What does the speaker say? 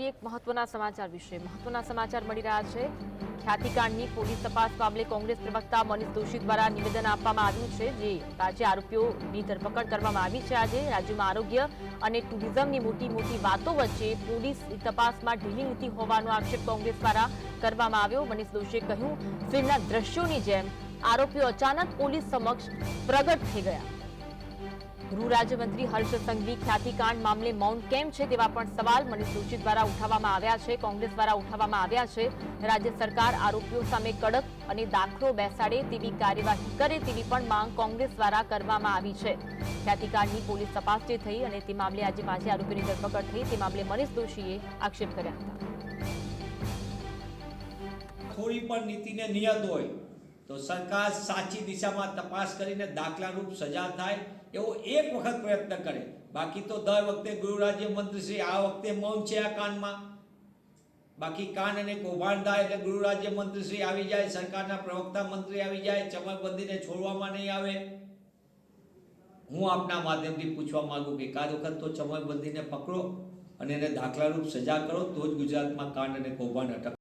એક મહત્વના સમાચાર વિશે. મહત્વના સમાચાર મળી રહ્યા છે. ખ્યાતિકાંડની પોલીસ તપાસ મામલે કોંગ્રેસ પ્રવક્તા મનીષ દોશી દ્વારા નિવેદન આપવામાં આવ્યું છે જે રાજ્ય આરોપીઓની ધરપકડ કરવામાં આવી છે આજે. રાજ્યમાં આરોગ્ય અને ટુરિઝમની મોટી મોટી વાતો વચ્ચે પોલીસ તપાસમાં ઢીલી નીતિ હોવાનો આક્ષેપ કોંગ્રેસ દ્વારા કરવામાં આવ્યો. મનીષ દોશીએ કહ્યું, ફિલ્મના દ્રશ્યોની જેમ આરોપીઓ અચાનક પોલીસ સમક્ષ પ્રગટ થઈ ગયા. ગૃહ રાજ્યમંત્રી હર્ષ સંઘવી ખ્યાતિકાંડ મામલે મૌન કેમ છે તેવા પણ સવાલ મનીષ દ્વારા ઉઠાવવામાં આવ્યા છે, કોંગ્રેસ દ્વારા ઉઠાવવામાં આવ્યા છે. રાજ્ય સરકાર આરોપીઓ સામે કડક અને દાખલો બેસાડે તેવી કાર્યવાહી કરે તેવી પણ માંગ કોંગ્રેસ દ્વારા કરવામાં આવી છે. ખ્યાતિકાંડની પોલીસ તપાસ જે થઈ અને તે મામલે આજે પાંચે આરોપીની ધરપકડ થઈ તે મામલે મનીષ દોશીએ આક્ષેપ કર્યા હતા. થોડી પણ નીતિને નિયત હોય તો સરકાર સાચી દિશામાં તપાસ કરીને દાખલારૂપ સજા થાય એવો એક વખત પ્રયત્ન કરે. બાકી તો દર વખતે ગૃહ મંત્રીશ્રી આ વખતે મૌન છે આ કાનમાં. બાકી કાન અને કૌભાંડ થાય એટલે ગૃહ રાજ્ય મંત્રીશ્રી આવી જાય, સરકારના પ્રવક્તા મંત્રી આવી જાય, ચમકબંધીને છોડવામાં નહીં આવે. હું આપના માધ્યમથી પૂછવા માંગુ કે એકાદ વખત તો ચમકબંધીને પકડો અને એને દાખલારૂપ સજા કરો, તો જ ગુજરાતમાં કાંડ અને કૌભાંડ અટક